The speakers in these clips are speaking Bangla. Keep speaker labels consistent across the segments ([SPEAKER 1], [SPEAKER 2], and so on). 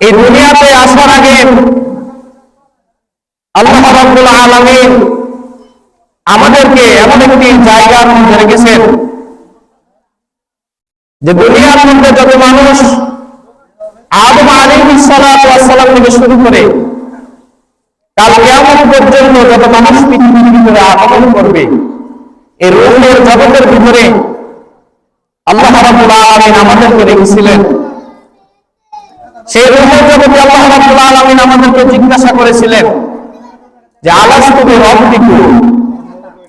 [SPEAKER 1] এই দুনিয়াতে আসার আগে আল্লাহ আলামিন আমাদেরকে এমন একটি জায়গার মধ্যে রেখেছেন যে দুনিয়ার মধ্যে যত মানুষ আদম ওয়াস সালাম থেকে শুরু করে কাল কিয়ামত পর্যন্ত যত মানুষ পৃথিবীর ভিতরে আগমন করবে, এই রূহের জগতের ভিতরে আল্লাহ রাব্বুল আলামিন আমাদেরকে রেখেছিলেন। সেই জগতে আল্লাহ রাব্বুল আলামিন আমাদেরকে জিজ্ঞাসা করেছিলেন যে আলাস তুমি রব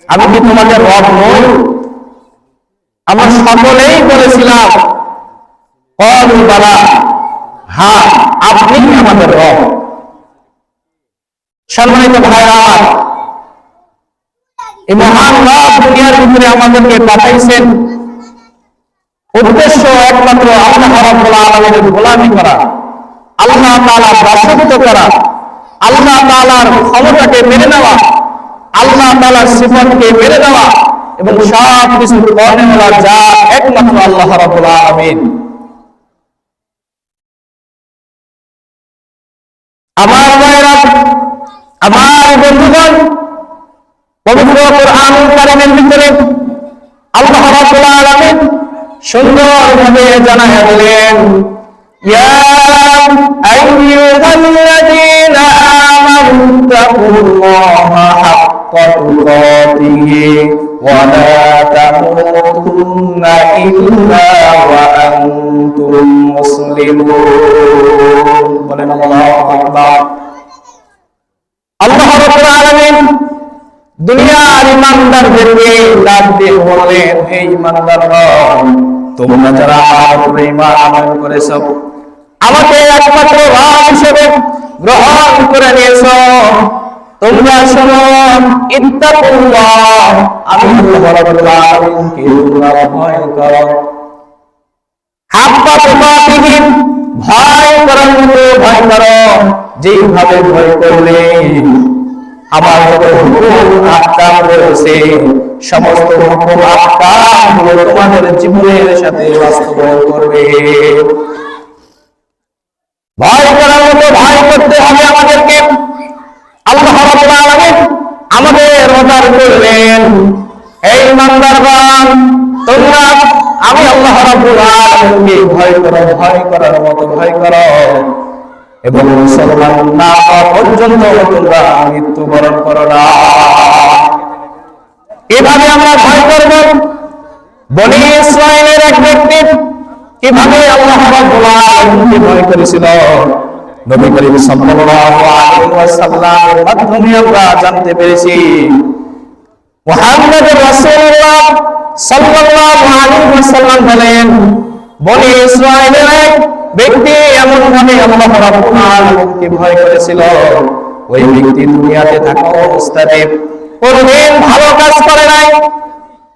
[SPEAKER 1] আমি কি তোমাদের রব নই? আমরা সকলেই বলেছিলাম। বালা হ্যাঁ আপনি আমাদের রব। সম্মানিত মহান রব দুনিয়ার ভিতরে আমাদেরকে পাঠাইছেন। উদ্দেশ্য একমাত্র আল্লাহ রাব্বুল আলামিনের গোলামি করা। আল্লাহ তাআলা দাসত্ব করা আল্লাহ তাআলার ক্ষমতাকে মেনে নেওয়া, আল্লাহ তাআলার সিফাতকে মেনে নেওয়া এবং সব কিছু যা একমাত্র আল্লাহ আলামিন। আমার ভাইরা আমার বন্ধুগণ, পবিত্র কারীমের ভিতরে আল্লাহ সুন্দরভাবে দিলেন ইয়া ওয়া লা তামুতুন্না ইল্লা ওয়া আনতুম মুসলিমুন বলেন আল্লাহু আকবার। আল্লাহ রাব্বুল আলামিন দুনিয়ার ইমানদারদেরকে ডাক বললেন, হে ইমানদাররা তোমরা যারা আমার ঈমান আমল করেছ, আমাকে একমাত্র রব হিসেবে গ্রহণ করে নিয়েছ। তোমরা ভয় ভয় ভয় করলে আমার আহকাম রয়েছে সমস্ত আহকাম তোমাদের জীবনের সাথে বাস্তবায়ন করবে ভয় করার মতো ভয় করতে হবে আমাদেরকে আল্লাহ রাব্বুল আলামিন আমাদের অর্ডার করলেন এই ইমানদারগণ, তোমরা আমি আল্লাহ রাব্বুল ভয় করো, ভয় করার মতো ভয় করো। এবং মুসলমান না পর্যন্ত তোমরা মৃত্যুবরণ করো না। এভাবে আমরা ভয় করব। বনি ইসরায়েলের এক ব্যক্তি কীভাবে আল্লাহ রাব্বুল ভয় করেছিল? নবী করিম সাল্লাল্লাহু আলাইহি ওয়াসাল্লামের মাধ্যমে আমরা জানতে পেরেছি। মুহাম্মদ রাসূলুল্লাহ সাল্লাল্লাহু আলাইহি ওয়াসাল্লাম বলেন, বনি ইসরায়েলের এক ব্যক্তি এমন ভাবে আল্লাহ রাব্বুল আলামিনকে ভয় করেছিল। ওই ব্যক্তি দুনিয়াতে থাকা অবস্থাতে কোনদিন ভালো কাজ করে নাই,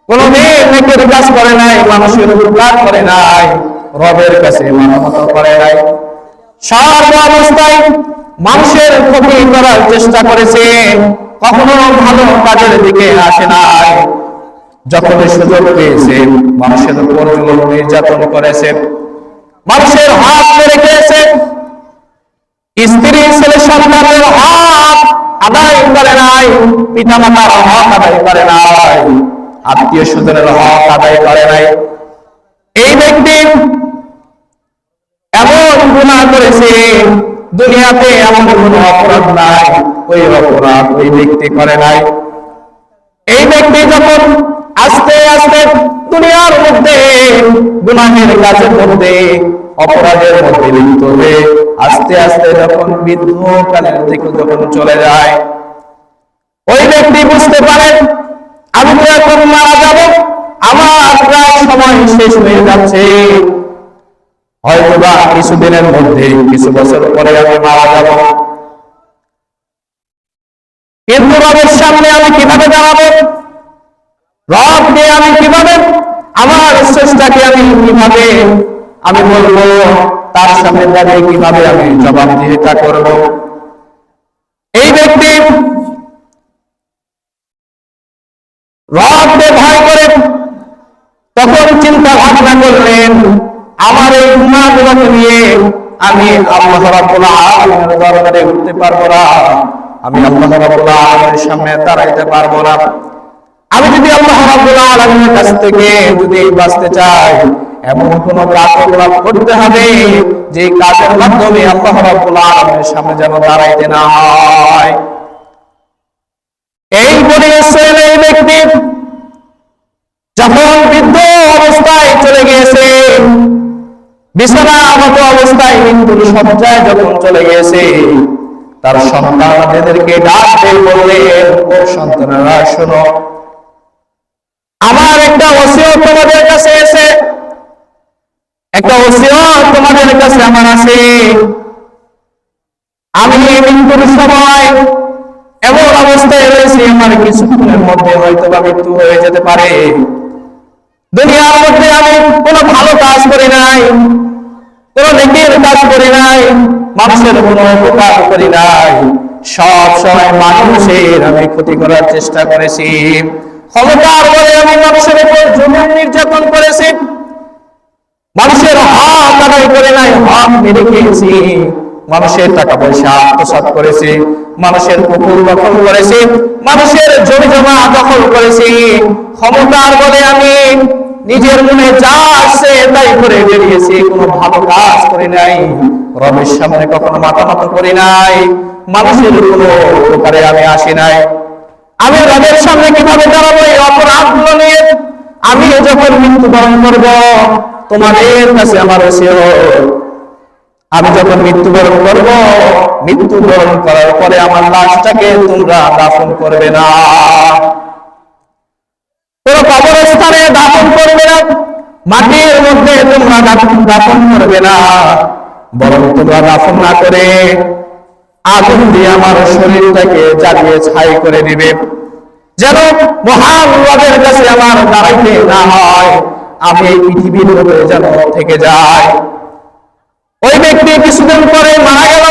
[SPEAKER 1] কোনদিন নেকের কাজ করে নাই, মানুষের উপকার করে নাই, রবের কাছে মানবত করে নাই। সর্ব অবস্থায় মানুষের ক্ষতি করার চেষ্টা করেছে, কখনো ভালো কাজের দিকে আসে নাই। যখন সুযোগ পেয়েছে, মানুষের উপর নির্যাতন করেছে, মানুষের হাত মেরে খেয়েছে। স্ত্রী ছেলে সন্তানের হক আদায় করে নাই পিতা মাতার হক আদায় করে নাই, আত্মীয় স্বজনের হক আদায় করে নাই। এই ব্যক্তি এমন গুণা করেছে, দুনিয়াতে এমন কোন অপরাধ নাই, ওই অপরাধ ওই ব্যক্তি করে নাই। এই ব্যক্তি যখন আস্তে আস্তে দুনিয়ার মধ্যে গুনাহের কাজের মধ্যে, অপরাধের মধ্যে লিপ্ত হয়ে আস্তে আস্তে যখন বৃদ্ধ কালের দিকে যখন চলে যায়, ওই ব্যক্তি বুঝতে পারেন আমি তো এখন মারা যাব, আমার প্রায় সময় শেষ হয়ে যাচ্ছে। হয়তো বা কিছুদিনের মধ্যে, কিছু বছর পরে আমি মারা যাব। কিন্তু রবের সামনে আমি কীভাবে দাঁড়াবো? রব আমি কীভাবে আমার চেষ্টাকে আমি কীভাবে আমি বলব? তার সামনে দাঁড়িয়ে কীভাবে আমি জবাবদিহিতা করব? এই ব্যক্তি রবকে ভয় করে তখন চিন্তা ভাবনা করলেন আমার এই গুণাগুলোকে নিয়ে আমি আল্লাহ উঠতে পারব না। আমি আল্লাহ রাব্বুল সামনে দাঁড়াইতে পারব না। আমি যদি আল্লাহ কাছ থেকে যদি বাঁচতে চাই, এমন কোন কার্যকলাপ করতে হবে যে কাজের মাধ্যমে আল্লাহ রাব্বুল সামনে যেন দাঁড়াইতে না হয়। এই বনে ইসরায়েল এই যখন বৃদ্ধ অবস্থায় চলে গিয়েছে আমার আছে। আমি মৃত্যুর সময় এমন অবস্থায় রয়েছে, আমার কিছুক্ষণের মধ্যে হয়তো বা মৃত্যু হয়ে যেতে পারে। দুনিয়ার মধ্যে আমি কোনো ভালো কাজ করি নাই, কোন নেকির কাজ করি নাই, মানুষের কোনো উপকার করি নাই। সব সময় মানুষের আমি ক্ষতি করার চেষ্টা করেছি। ক্ষমতার বলে আমি মানুষের উপর জুলুম নির্যাতন করেছি। মানুষের হক আদায় করে নাই হক মেরে খেয়েছি। মানুষের টাকা পয়সা আত্মসাৎ করেছি। মানুষের পুকুর দখল করেছি। মানুষের জমি জমা দখল করেছি। ক্ষমতার বলে আমি নিজের মনে যা আসছে তাই করে বেরিয়েছি, কোনো ভালো কাজ করি নাই। রবের সামনে কখনো মাথা নত করি নাই। মানুষের কোনো উপকারে আমি আসি নাই। আমি রবের সামনে কীভাবে দাঁড়াবো এই অপরাধগুলো নিয়ে? আমি যখন মৃত্যুবরণ করব, তোমাদের কাছে আমার আমি যখন মৃত্যুবরণ করব, মৃত্যুবরণ করার পরে আমার লাশটাকে তোমরা দাফন করবে না। কোন কবরস্থানে দাফন করবে না, মাটির মধ্যে তোমরা দাফন করবে না। বরং তোমরা দাফন না করে আগুন দিয়ে আমার শরীরটাকে জ্বালিয়ে ছাই করে দিবে। যেন মহান কাছে আমার দাঁড়াইতে না হয়, আমি এই পৃথিবীর উপরে যেন থেকে যাই। ওই ব্যক্তি কিছুদিন পরে মারা গেল।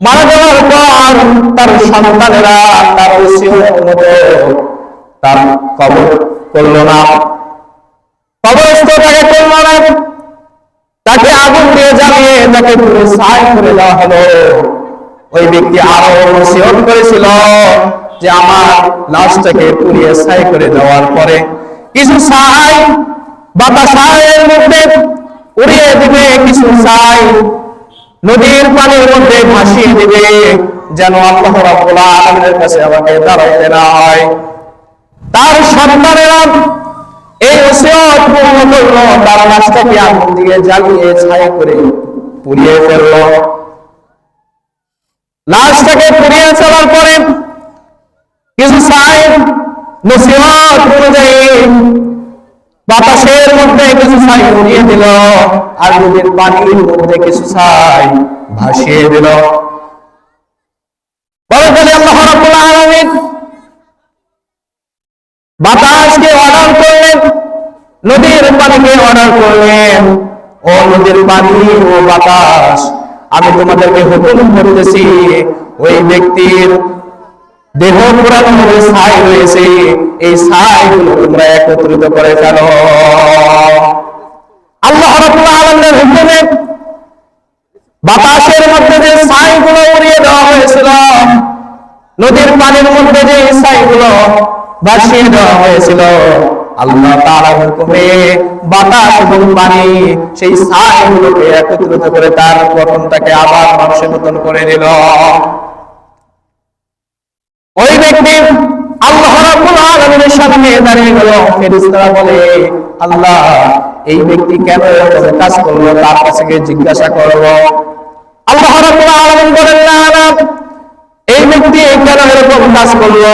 [SPEAKER 1] মারা যাওয়ার পর তার সন্তানেরা তার তার কবর করল না। তাকে করল না। তাকে আগুন দিয়ে জ্বালিয়ে তাকে পুরো ছাই করে দেওয়া হলো, ওই ব্যক্তি আরও করেছিল যে আমার লাশটাকে পুড়িয়ে করে দেওয়ার পরে কিছু মধ্যে উড়িয়ে দিবে, কিছু নদীর পানির মধ্যে ভাসিয়ে দিবে, যেন আল্লাহ রাব্বুল আলামিনের কাছে আমাকে দাঁড়াইতে না হয়। তার সন্তানেরা এই ওসিয়ত লাশটাকে আগুন দিয়ে জ্বালিয়ে ছাই করে পুড়িয়ে ফেলল। লাশটাকে পুড়িয়ে চলার পরে কিছু বাতাসের মধ্যে কিছু ছাই উড়িয়ে দিল আর নদীর পানির মধ্যে কিছু ছাই ভাসিয়ে দিল। বলে আল্লাহ রাব্বুল আলামিন বাতাসকে অর্ডার করলেন, নদীর পানিকে অর্ডার করলেন। ও নদীর পানি, ও বাতাস, আমি তোমাদেরকে হুকুম করতেছি, ওই ব্যক্তির দেহ পুরানো ছাই রয়েছে, এই ছাই গুলো তোমরা একত্রিত করে ফেলো। আল্লাহ রাব্বুল হুকুমে বাতাসের মধ্যে যে ছাই গুলো উড়িয়ে দেওয়া হয়েছিল, নদীর পানির মধ্যে যে ছাই গুলো ভাসিয়ে দেওয়া হয়েছিল। আল্লাহ তাআলার হুকুমে বাতাস এবং পানি সেই ছাই গুলোকে একত্রিত করে তার গঠনটাকে আবার মানুষের মতন করে দিল ওই ব্যক্তি আল্লাহ এই ব্যক্তি কেন এরকম কাজ করল? তার জিজ্ঞাসা আল্লাহ কেন এরকম কাজ করল?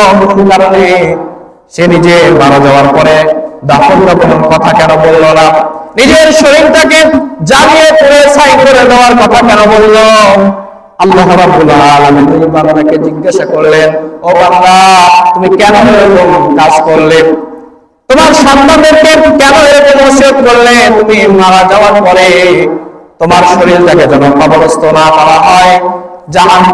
[SPEAKER 1] সে নিজে মারা যাওয়ার পরে দাফন কাফনের কথা কেন বলল না? নিজের শরীরটাকে জ্বালিয়ে পুড়ে ছাই করে দেওয়ার কথা কেন বলল? আল্লাহ করলেন তুমি কেন করলে? তোমার কেন তুমি মারা যাওয়ার পরে তোমার শরীরটাকে যেন কবরস্থ না করা হয়। জাহান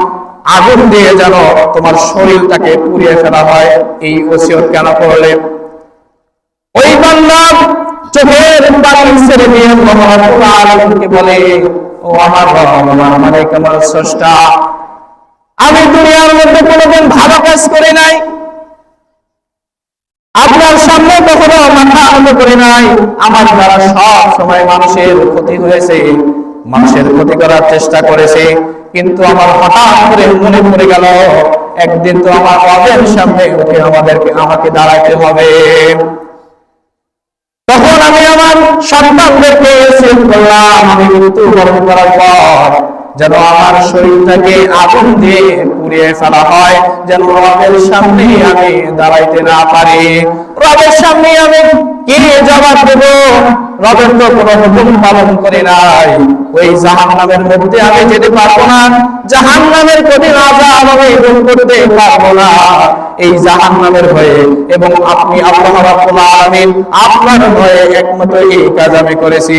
[SPEAKER 1] আগুন দিয়ে যেন তোমার শরীরটাকে পুড়িয়ে ফেলা হয়, এই ওসিয়ত কেন করলে? ওই বান্দা চোখের পানি ছেড়ে দিয়ে রাব্বুল বলে, ও আমার রব, আমার আমার স্রষ্টা, আমি দুনিয়ার মধ্যে কোনোদিন ভালো কাজ করি নাই। আপনার সামনে কখনো মাথা আনন্দ করি নাই। আমার দ্বারা সব সময় মানুষের ক্ষতি হয়েছে। মানুষের ক্ষতি করার চেষ্টা করেছে, কিন্তু আমার হঠাৎ করে মনে পড়ে গেল, একদিন তো আমার রবের সামনে উঠে আমাদেরকে, আমাকে দাঁড়াইতে হবে। তখন আমি আমার সন্তানদেরকে সেভ করলাম, আমি মৃত্যু বরণ করার পর যেন আমার শরীরটাকে আগুন দিয়ে পুড়িয়ে ফেলা হয়, যেন রবের সামনে আমি দাঁড়াইতে না পারি। রবের সামনে আমি কি জবাব দেব? রবের হুকুম পালন করে নাই। ওই জাহান নামের মধ্যে আমি যেতে পারব না। জাহান নামের করতে পারব না। এই জাহান নামের ভয়ে এবং আপনি আল্লাহ রাব্বুল আপনার ভয়ে একমাত্র এই কাজ আমি করেছি।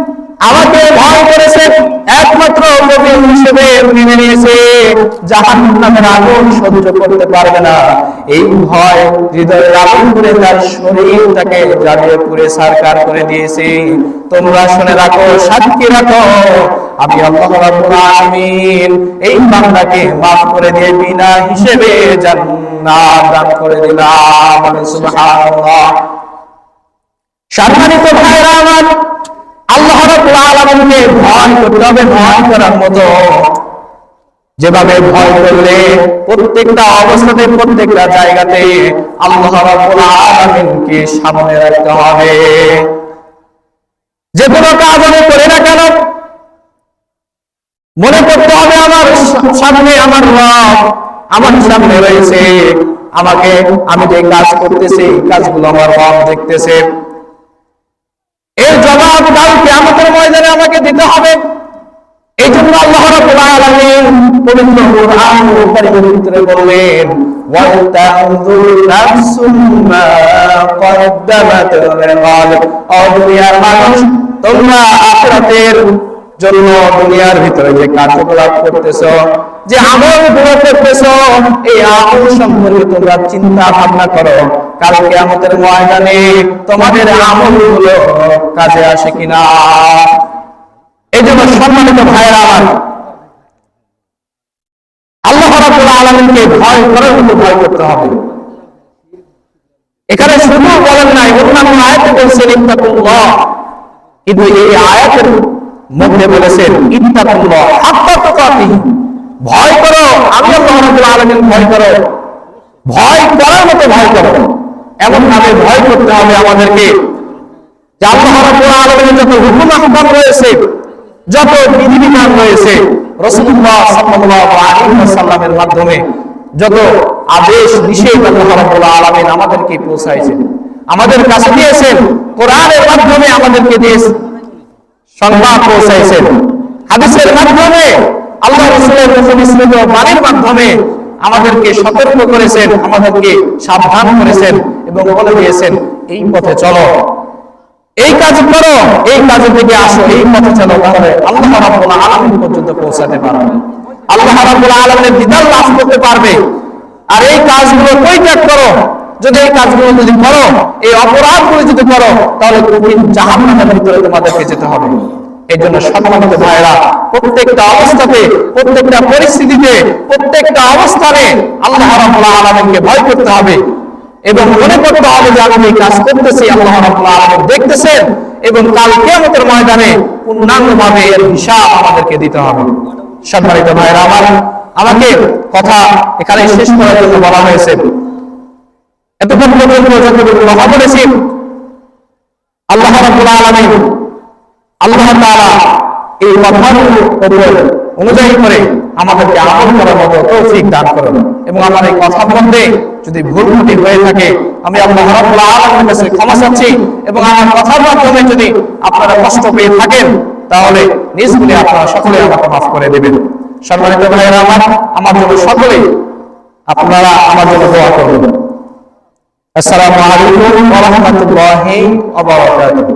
[SPEAKER 1] জাহান নামের আগুন সহ্য করতে পারবে না। এই ভয় হৃদয়ের আগুন করে তার জ্বালিয়ে পুড়ে সারকার করে তোমরা শুনে রাখো রাখো, আমি আল্লাহ আলামিন এই করে দিয়ে বিনা হিসেবে জান্নাত দান করে দিলাম। সুবহানাল্লাহ। সম্মানিত ভাইরা আমার, আল্লাহ রাব্বুল আলামিনকে ভয় করতে হবে, ভয় করার মতো। যেভাবে ভয় করলে প্রত্যেকটা অবস্থাতে, প্রত্যেকটা জায়গাতে আল্লাহ রাব্বুল সামনে রাখতে হবে। যে কোনো কাজ আমি করি না কেন, মনে করতে হবে আমার সামনে আমার রব আমার সামনে রয়েছে। আমাকে আমি যে কাজ করতেছি, এই কাজগুলো আমার রব দেখতেছে। এর জবাব কালকে আমাদের ময়দানে আমাকে দিতে হবে। এই জন্য আল্লাহ রাব্বুল আলামিন পবিত্র কোরআন কারীমের ভিতরে বললেন ওয়ালতানজুর নাফসুম মা কদ্দামাত লিগাদ ও দুনিয়ার মানুষ, তোমরা আখিরাতের জন্য দুনিয়ার ভিতরে যে কার্যকলাপ করতেছো, যে আমলগুলো করতেছো, এই আমল সম্পর্কে তোমরা চিন্তা ভাবনা করো। কালকে আমাদের ময়দানে তোমাদের আমলগুলো কাজে আসে কিনা? এই জন্য সম্মানিত ভাইয়েরা আমার। আল্লাহ আলামিনকে ভয় করার মতো ভয় করতে হবে। এখানে শুধু বলেন নাই, অন্যান্য আয়াতে বলছেন কিন্তু এই আয়াতের মধ্যে বলেছেন, ইত্তাকুল্লাহ তুকাতিহি। ভয় করো, আমি আল্লাহ রাব্বুল ভয় করো। ভয় করার মতো ভয় করো এমন ভাবে ভয় করতে হবে আমাদেরকে। যে আল্লাহ যত হুকুম আহকাম রয়েছে যত রয়েছে আলাইহি ওয়াসাল্লামের মাধ্যমে যত আদেশ, নিষেধ আমাদেরকে পৌঁছাইছেন, আমাদের কাছে দিয়েছেন, কোরআনের মাধ্যমে আমাদেরকে দিয়েছেন সংবাদ পৌঁছাইছেন, হাদিসের মাধ্যমে, আল্লাহ মাধ্যমে আমাদেরকে সতর্ক করেছেন, আমাদেরকে সাবধান করেছেন এবং বলে দিয়েছেন, এই পথে চলো। এই কাজ করো, এই কাজের দিকে আসো, এই পথে চলো, তাহলে আল্লাহ রাব্বুল আলামিন পর্যন্ত পৌঁছাতে পারবে। আল্লাহ রাব্বুল আলামিনের দিদার লাভ করতে পারবে। আর এই কাজগুলো পরিত্যাগ করো? যদি এই কাজগুলো যদি করো, এই অপরাধগুলো যদি করো, তাহলে তুমি জাহান্নামের ভিতরে তোমাদেরকে যেতে হবে। এই জন্য সম্মানিত ভাইরা প্রত্যেকটা অবস্থাতে, প্রত্যেকটা পরিস্থিতিতে, প্রত্যেকটা অবস্থানে আল্লাহ রাব্বুল আলামিনকে ভয় করতে হবে। এবং মনে করতে হবে যে আমি কাজ করতেছি, আল্লাহ দেখতেছেন এবং কাল কিয়ামতের ময়দানে পূর্ণাঙ্গভাবে এর হিসাব আমাদেরকে দিতে হবে। সম্মানিত ভাইরা আমার, আমাকে কথা এখানে শেষ করার জন্য বলা হয়েছে। এতক্ষণ পর্যন্ত কথা বলেছি, আল্লাহ রাব্বুল আলামিন, আল্লাহ তাআলা এই কথাগুলোর উপর অনুযায়ী করে আমাদেরকে আমল করার মতো তৌফিক দান করুন। এবং আমার এই কথার মধ্যে যদি ভুল ত্রুটি হয়ে থাকে, আমি আল্লাহ রাব্বুল আলামিনের কাছে ক্ষমা চাচ্ছি এবং আমার কথার মাধ্যমে যদি আপনারা কষ্ট পেয়ে থাকেন, তাহলে নিজ গুলি আপনারা সকলে আমাকে মাফ করে দেবেন। সম্মানিত ভাইয়েরা আমার আমার জন্য সকলে আপনারা আমার জন্য দোয়া করবেন আসসালামু আলাইকুম ওয়া রাহমাতুল্লাহি ওয়া বারাকাতুহু।